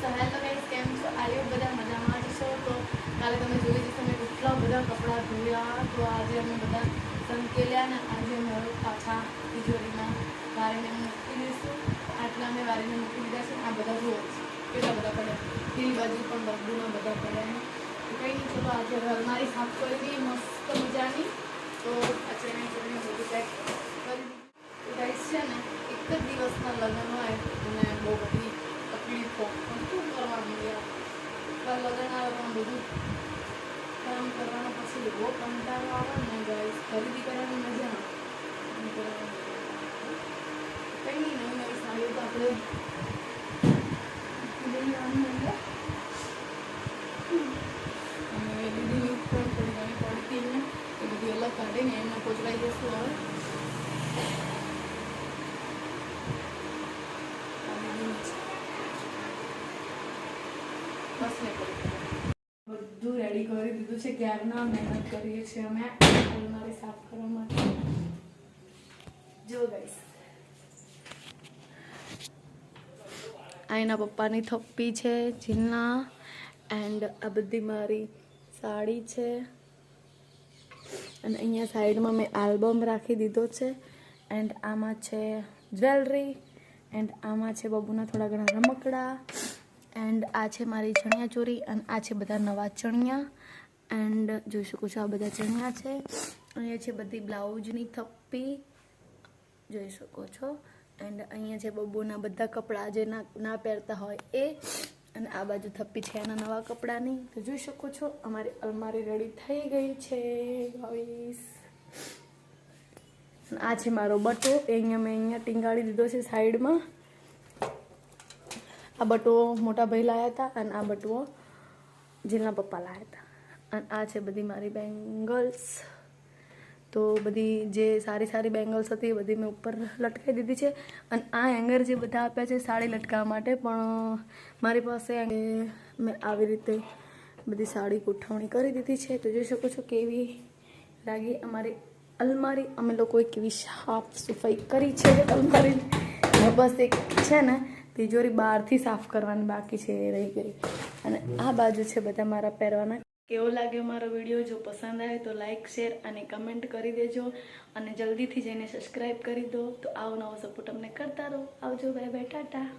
સહાય તો કઈ કેમ છો? આજે બધા મજામાં જ છો. તો કાલે તમે જોઈ જશો મેં કેટલા બધા કપડાં ધોયા. તો આજે અમે બધા સંકેલ્યા ને આજે મારો પાછા તિજોરીમાં વારીને મૂકી દઈશું. આટલા અમે વારીને મૂકી દીધા છે. આ બધા જુઓ, કેટલા બધા પડ્યા. પેલી બાજુ પણ બગડુમાં બધા પડ્યા તો કંઈ નહીં, ચલો આજે અલમારી સાફ કરી દઈએ. મસ્ત મજાની. તો અચાનક કરીને બધું પેક કરી ગાઈસ છે ને, એક જ દિવસના લગ્ન હોય બહુ બધી તકલીફો પણ શું કરવાનું યાર કાલ લગ્ન આવે પણ બધું કામ કરવાનો પછી એવો કંટાળો આવે ને ગાઈસ ખરીદી કરવાની મજા આવે કામ કરવાની મજા આવે. કંઈ નહીં નવી નવી સાડીઓ તો આપણે લઈ આવવાની હોય. અને દીદીની પણ થોડી ઘણી પડતી ને એ બધી અલગ કાઢીને એમને પોચવાઈ જશું હવે આ દીદીની છે. બસ ને પડી. બધું રેડી કરી દીધું છે. ક્યારના મહેનત કરીએ છીએ અમે અલમારી સાફ કરવા માટે. જો ગઈશ આ પપ્પાની થપ્પી છે જીના એન્ડ આ બધી મારી સાડી છે. અને અહીંયા સાઈડમાં મેં આલ્બમ રાખી દીધો છે. એન્ડ આમાં છે જ્વેલરી. એન્ડ આમાં છે બબુના થોડા ઘણા રમકડા. એન્ડ આ છે મારી ચણિયા ચોરી અને આ છે બધા નવા ચણિયા. એન્ડ જોઈ શકો છો આ બધા ચણિયા છે. અહીંયા છે બધી બ્લાઉઝની થપ્પી. જોઈ શકો છો. એન્ડ અહીંયા છે બબુના બધા કપડાં જે ના ના પહેરતા હોય એ. અને આ બાજુ થપ્પી છે એના નવા કપડાની. તો જોઈ શકો છો, અમારી અલમારી રેડી થઈ ગઈ છે આ છે મારો બટો. એ અહીંયા મેં અહીંયા ટીંગાળી દીધો છે સાઈડમાં. આ બટુઓ મોટા ભાઈ લાવ્યા હતા અને આ બટુઓ જીલના પપ્પા લાવ્યા હતા. અને આ છે બધી મારી બેંગલ્સ. તો બધી જે સારી સારી બેંગલ્સ હતી એ બધી મેં ઉપર લટકાવી દીધી છે. અને આ હેંગર જે બધા આપ્યા છે સાડી લટકાવવા માટે, પણ મારી પાસે મેં આવી રીતે બધી સાડી ગોઠવણી કરી દીધી છે. તો જોઈ શકો છો કેવી લાગી અમારી અલમારી. અમે લોકોએ કેવી સાફ સફાઈ કરી છે અલમારી બસ એક છે ને તિજોરી બહારથી સાફ કરવાની બાકી છે, એ રહી ગઈ. અને આ બાજુ છે બધા મારા પહેરવાના. કેવો લાગ્યો મારો વીડિયો? જો પસંદ આવે તો લાઇક શેર અને કમેન્ટ કરી દેજો. અને જલ્દીથી જઈને સબસ્ક્રાઈબ કરી દો. તો આવો નવો સપોર્ટ અમને કરતા રહો. આવજો, બાય બાય, ટાટા.